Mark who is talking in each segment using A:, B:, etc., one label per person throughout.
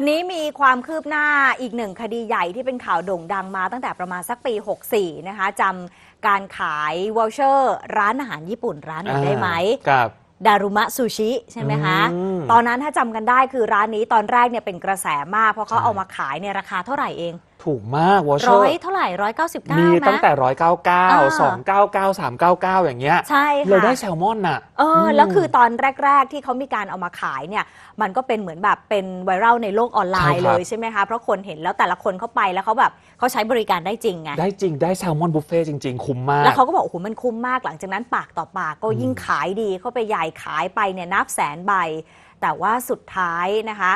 A: วันนี้มีความคืบหน้าอีกหนึ่งคดีใหญ่ที่เป็นข่าวโด่งดังมาตั้งแต่ประมาณสักปี 64 นะคะจำการขายวอลเชอร์ร้านอาหารญี่ปุ่นร้านหนึ่งได้ไหม
B: กับ
A: ดารุมะซูชิ ใช่ไหมคะ
B: อืม
A: ตอนนั้นถ้าจำกันได้คือร้านนี้ตอนแรกเนี่ยเป็นกระแสมาก เพราะเขา
B: ใช่
A: เอามาขายในราคาเท่าไหร่เอง
B: ถูกมากวอชเชอ
A: ร้อย
B: ร์
A: เท่าไหร่ร้อยเก้าสิบเก้า
B: มี
A: ไหม
B: ตั้งแต่ร้อยเก้าเก้า
A: อ่า
B: สองเก้าเก้าสามเก้าเก้าอย่างเงี้ย
A: ใช่ค่ะ
B: เราได้แซลมอนน่ะ
A: เอออ
B: ม
A: แล้วคือตอนแรก ๆ ที่เขามีการเอามาขายเนี่ย มันก็เป็นเหมือนแบบเป็นไวรัลในโลกออนไลน์
B: ใช่ค
A: เล
B: รับ
A: ยใช่ไหมคะเพราะคนเห็นแล้วแต่ละคนเข้าไปแล้วเขาแบบเขาใช้บริการได้จริงไง
B: ได้จริงได้แซลมอนบุฟเฟ่จริง ๆ คุ้มมาก
A: แล้วเขาก็บอกโอ้โหมันคุ้มมากหลังจากนั้นปากต่อปากก็
B: อืม
A: ยิ่งขายดีเข้าไปใหญ่ขายไปเนี่ยนับแสนใบ แต่ว่าสุดท้ายนะคะ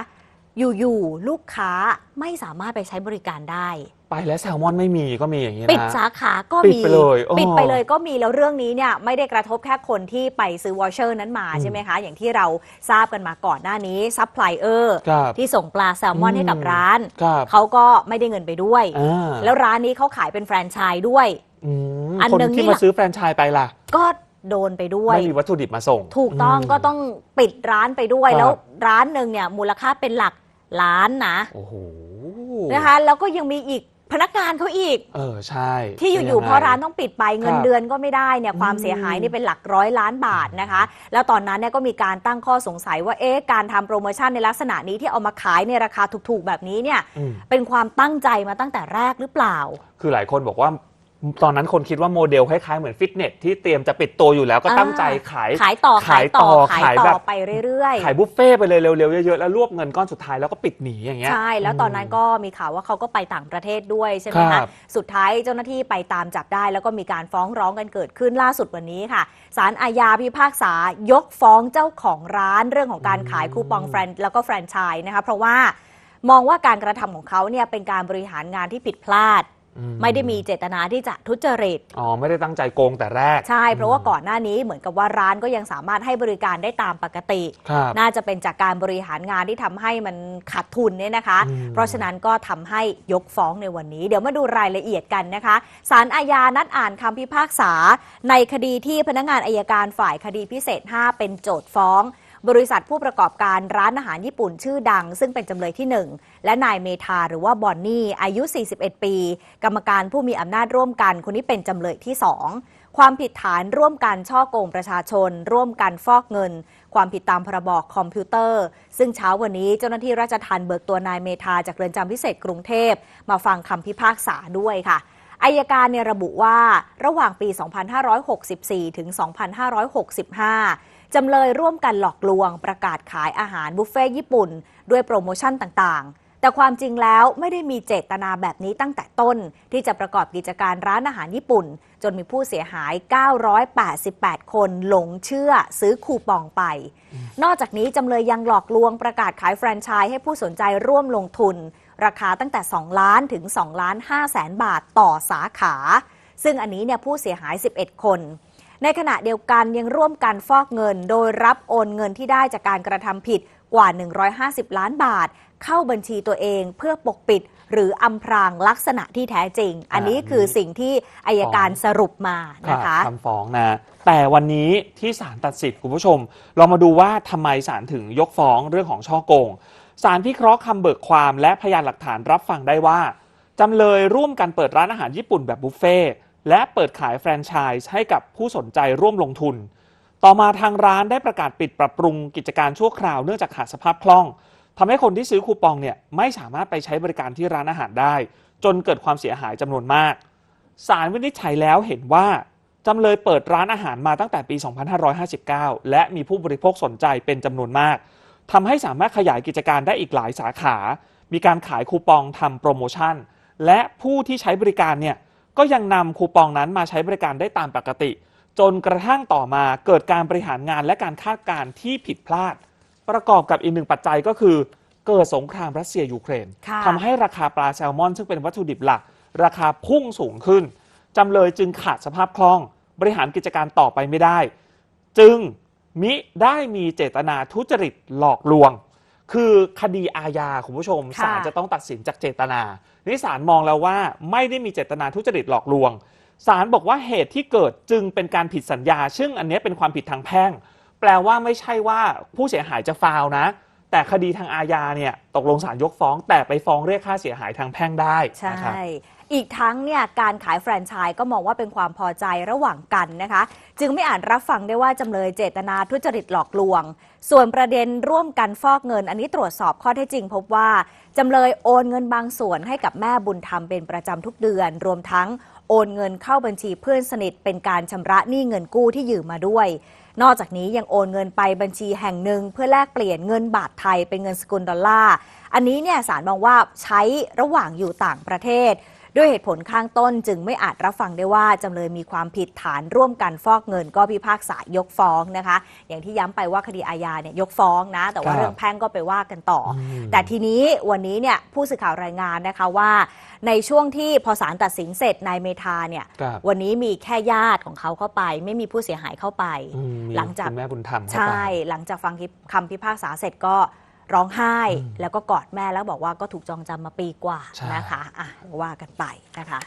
A: อยู่ๆลูกค้าไม่สามารถไปใช้บริการได้
B: ไปแล้วแซลมอนไม่มีก็มีอย่างนี้นะ
A: ปิดสาขาก็
B: ปิด
A: มี
B: ไปเลยอ้อ
A: ปิดไปเลยก็มีแล้วเรื่องนี้เนี่ยไม่ได้กระทบแค่คนที่ไปซื้อวอเชอร์นั้นมา
B: อืม
A: ใช่ไหมคะ อย่างที่เราทราบกันมาก่อนหน้านี้ซัพพลายเออร์
B: ครับ
A: ที่ส่งปลาแซลมอน
B: อืม
A: ให้กับร้าน
B: ครับ
A: เขาก็ไม่ได้เงินไปด้วย
B: อ่า
A: แล้วร้านนี้เขาขายเป็นแฟรนไชส์ด้วย
B: อืม
A: อัน
B: คน
A: หนึ่ง
B: ที่
A: นี่
B: มา
A: แหละ
B: ซื้อแฟรนไชส์ไปล่ะ
A: ก็โดนไปด้วย
B: ไม่มีวัตถุดิบมาส่ง
A: ถูกต้อง
B: ม
A: ก็ต้องปิดร้านไปด้วย
B: ครับ
A: แล้วร้านหนึ่งเนี่ยมูลค่าเป็นหลัก ล้านนะ
B: โอ้โห
A: นะคะแล้วก็ยังมีอีกพนักงานเขาอีก
B: เออใช่
A: ที่อยู่ๆ
B: ยังไง
A: เพราะร้านต้องปิดไปเงิน
B: ครับ
A: เดือนก็ไม่ได้เนี่ยความ
B: อืม
A: เสียหายนี่เป็นหลักร้อยล้านบาทนะคะ แล้วตอนนั้นเนี่ยก็มีการตั้งข้อสงสัยว่าเอ๊ะการทำโปรโมชั่นในลักษณะนี้ที่เอามาขายในราคาถูกๆแบบนี้เนี่ย
B: อืม
A: เป็นความตั้งใจมาตั้งแต่แรกหรือเปล่า
B: คือหลายคนบอกว่า ตอนนั้นคนคิดว่าโมเดลคล้ายๆเหมือนฟิตเนสที่เตรียมจะปิดตัวอยู่แล้วก็
A: อ่า
B: ตั้งใจขาย
A: ขายต่อขายต่อขาย
B: ขาย
A: ต่
B: แบ
A: อบไปเรื่อยๆ
B: ขายบุฟเฟ่ต์ไปเลยเร็วๆเยอะๆแล้วรวบเงินก้อนสุดท้ายแล้วก็ปิดหนีอย่างเงี้ย
A: ใช่ แล้วตอนนั้นก็มีข่าวว่าเขาก็ไปต่างประเทศด้วยใช่ไหม
B: ครั
A: คะ
B: บ
A: สุดท้ายเจ้าหน้าที่ไปตามจับได้ แล้วก็มีการฟ้องร้องกันเกิดขึ้นล่าสุดวันนี้ค่ะศาลอาญาพิพากษายกฟ้องเจ้าของร้านเรื่องของการขายคูปองแฟรนแล้วก็แฟรนไชส์นะคะเพราะว่ามองว่าการกระทำของเขาเนี่ยเป็นการบริหารงานที่ผิดพลาด
B: อื
A: ไม่ได้มีเจตนาที่จะทุจริต
B: อ๋อ ไม่ได้ตั้งใจโกงแต่แรก
A: ใช่ เพราะว่าก่อนหน้านี้เหมือนกับว่าร้านก็ยังสามารถให้บริการได้ตามปกติ
B: ครับ
A: น่าจะเป็นจากการบริหารงานที่ทำให้มันขาดทุนเนี่ยนะคะ
B: อืม
A: เพราะฉะนั้นก็ทำให้ยกฟ้องในวันนี้ เดี๋ยวมาดูรายละเอียดกันนะคะศาลอาญานัดอ่านคำพิพากษา ในคดีที่พนักงานอายการฝ่ายคดีพิเศษ 5 เป็นโจทย์ฟ้อง บริษัทผู้ประกอบการร้านอาหารญี่ปุ่นชื่อดัง ซึ่งเป็นจำเลยที่ 1 และนายเมธาหรือว่าบอนนี่ อายุ 41 ปี กรรมการผู้มีอำนาจร่วมกันคนนี้เป็นจำเลยที่ 2 ความผิดฐานร่วมกันช่อโกงประชาชน ร่วมกันฟอกเงิน ความผิดตามพรบคอมพิวเตอร์ ซึ่งเช้าวันนี้เจ้าหน้าที่ราชทัณฑ์เบิกตัวนายเมธาจากเรือนจำพิเศษกรุงเทพ มาฟังคำพิพากษาด้วยค่ะอายการเนี่ยระบุว่าระหว่างปี 2564 ถึง 2565 จำเลยร่วมกันหลอกลวง ประกาศขายอาหารบุฟเฟ่ต์ญี่ปุ่น ด้วยโปรโมชั่นต่างๆ แต่ความจริงแล้วไม่ได้มีเจตนาแบบนี้ตั้งแต่ต้น ที่จะประกอบกิจการร้านอาหารญี่ปุ่น จนมีผู้เสียหาย 988 คนหลงเชื่อซื้อคูปองไป นอกจากนี้จำเลยยังหลอกลวงประกาศขายแฟรนไชส์ให้ผู้สนใจร่วมลงทุน ราคาตั้งแต่ 2 ล้านถึง2ล้าน5แสนบาทต่อสาขา ซึ่งอันนี้เนี่ยผู้เสียหาย 11 คน ในขณะเดียวกันยังร่วมกันฟอกเงิน โดยรับโอนเงินที่ได้จากการกระทำผิดกว่า 150 ล้านบาท เข้าบัญชีตัวเองเพื่อปกปิด หรืออำพรางลักษณะที่แท้จริง อันนี้คือสิ่งที่อายการสรุปมานะคะ
B: คำฟ้องนะแต่วันนี้ที่ศาลตัดสินคุณผู้ชม เรามาดูว่าทำไมศาลถึงยกฟ้องเรื่องของช่อโกงศาลพิเคราะห์คำเบิกความและพยานหลักฐานรับฟังได้ว่าจำเลยร่วมกันเปิดร้านอาหารญี่ปุ่นแบบบุฟเฟ่ต์ และเปิดขายแฟรนไชส์ให้กับผู้สนใจร่วมลงทุน ต่อมาทางร้านได้ประกาศปิดปรับปรุงกิจการชั่วคราวเนื่องจากขาดสภาพคล่องทำให้คนที่ซื้อคูปองเนี่ยไม่สามารถไปใช้บริการที่ร้านอาหารได้ จนเกิดความเสียหายจำนวนมากศาลวินิจฉัยแล้วเห็นว่าจำเลยเปิดร้านอาหารมาตั้งแต่ปี 2559 และมีผู้บริโภคสนใจเป็นจำนวนมากทำให้สามารถขยายกิจการได้อีกหลายสาขา มีการขายคูปองทำโปรโมชั่น และผู้ที่ใช้บริการเนี่ย ก็ยังนำคูปองนั้นมาใช้บริการได้ตามปกติ จนกระทั่งต่อมาเกิดการบริหารงานและการคาดการณ์ที่ผิดพลาด ประกอบกับอีกหนึ่งปัจจัยก็คือ เกิดสงครามรัสเซียยูเครน
A: ค่ะ
B: ทำให้ราคาปลาแซลมอน ซึ่งเป็นวัตถุดิบหลัก ราคาพุ่งสูงขึ้นจำเลยจึงขาดสภาพคล่อง บริหารกิจการต่อไปไม่ได้ จึงมิได้มีเจตนาทุจริตหลอกลวง คือคดีอาญาคุณผู้ชม
A: ค่ะ
B: ศาลจะต้องตัดสินจากเจตนานี่ศาลมองแล้วว่าไม่ได้มีเจตนาทุจริตหลอกลวงศาลบอกว่าเหตุที่เกิดจึงเป็นการผิดสัญญา ซึ่งอันเนี้ยเป็นความผิดทางแพ่ง แปลว่าไม่ใช่ว่าผู้เสียหายจะฟาวล์นะ แต่คดีทางอาญาเนี่ยตกลงศาลยกฟ้อง แต่ไปฟ้องเรียกค่าเสียหายทางแพ่งได้
A: ใช่
B: นะครับ
A: อีกทั้งเนี่ยการขายแฟรนไชส์ก็มองว่าเป็นความพอใจระหว่างกันนะคะ จึงไม่อาจรับฟังได้ว่าจำเลยเจตนาทุจริตหลอกลวง ส่วนประเด็นร่วมกันฟอกเงิน อันนี้ตรวจสอบข้อเท็จจริง พบว่าจำเลยโอนเงินบางส่วนให้กับแม่บุญธรรมเป็นประจำทุกเดือน รวมทั้งโอนเงินเข้าบัญชีเพื่อนสนิทเป็นการชำระหนี้เงินกู้ที่ยืมมาด้วย นอกจากนี้ยังโอนเงินไปบัญชีแห่งหนึ่ง เพื่อแลกเปลี่ยนเงินบาทไทยเป็นเงินสกุลดอลลาร์ อันนี้เนี่ยสารมองว่าใช้ระหว่างอยู่ต่างประเทศ ด้วยเหตุผลข้างต้นจึงไม่อาจรับฟังได้ว่าจำเลยมีความผิดฐานร่วมกันฟอกเงินก็พิพากษายกฟ้องนะคะ อย่างที่ย้ำไปว่าคดีอาญาเนี่ยยกฟ้องนะ แต่ว่า
B: ครับ
A: เรื่องแพ่งก็ไปว่ากันต่ออ
B: ม
A: แต่ทีนี้วันนี้เนี่ยผู้สื่อข่าวรายงานนะคะว่า ในช่วงที่พอศาลตัดสินเสร็จนายเมธาเนี่ย
B: ครับ
A: วันนี้มีแค่ญาติของเขาเข้าไป ไม่มีผู้เสียหายเข้าไป
B: อืมมี
A: หลังจาก
B: คุณแม่บุญธรรมเข้า
A: ใช่
B: ไป
A: หลังจากฟังคำพิพากษาเสร็จก็ ร้องไห้
B: อืม
A: แล้วก็กอดแม่แล้วบอกว่าก็ถูกจองจำมาปีกว่า
B: ใช่
A: นะคะอะว่ากันไปนะคะ